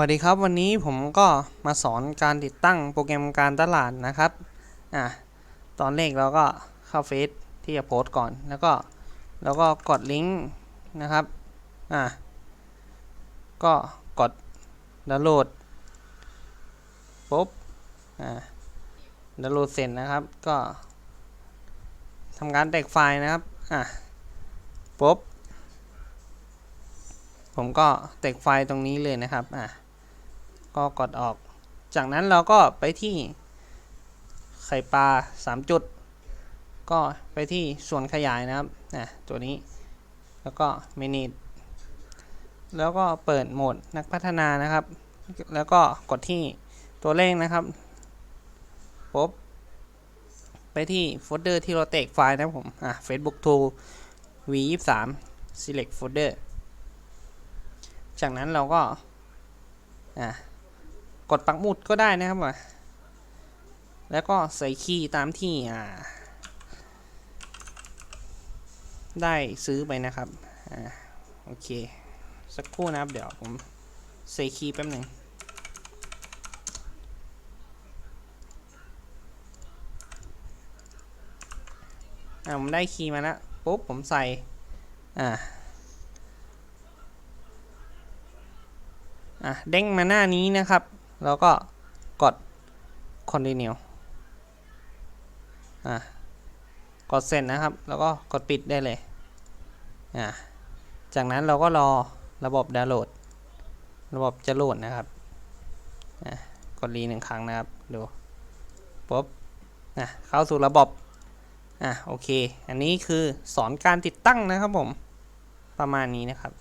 วัสดีครับวันนี้ผมก็มาสอนการติดตั้งโปรแกรมการตลาดนะครับอะตอนแรกเราก็เข้าเฟซที่จะโพสต์ก่อน แล้วก็แล้วก็กดลิงก์นะครับอะก็กดดาวน์โหลดปุ๊บอะดาวน์โหลดเสร็จนะครับ ก็ทำการแตกไฟล์นะครับอะปุ๊บผมก็แตกไฟล์ตรงนี้เลยนะครับอะ ก็กดออก จากนั้นเราก็ไปที่ไข่ปลา 3 จุด ก็ไปที่ส่วนขยายนะครับอะตัวนี้ แล้วก็ Manage แล้วก็เปิดโหมดนักพัฒนานะครับ แล้วก็กดที่ตัวเลขนะครับปุ๊บไปที่โฟลเดอร์ที่เราแตกไฟล์นะผม อะ Facebook to v23 select folder จากนั้นเราก็ อะ กดปักหมุดก็ได้นะครับอะแล้วก็ใส่คีย์ตามที่อ่าได้ซื้อไปนะครับอ่าโอเค สักครู่นะครับเดี๋ยวผมใส่คีย์แป๊บหนึ่งอ่าผมได้คีย์มาแล้วปุ๊บผมใส่อ่าอะเด้งมาหน้านี้นะครับ แล้วก็กด continue อะกดเสร็จนะครับ แล้วก็กดปิดได้เลยอะจากนั้นเราก็รอระบบดาวน์โหลด ระบบจะโหลดนะครับอะกดรีหนึ่งครั้งนะครับดูปุ๊บนะเข้าสู่ระบบอะโอเค อันนี้คือสอนการติดตั้งนะครับผมประมาณนี้นะครับ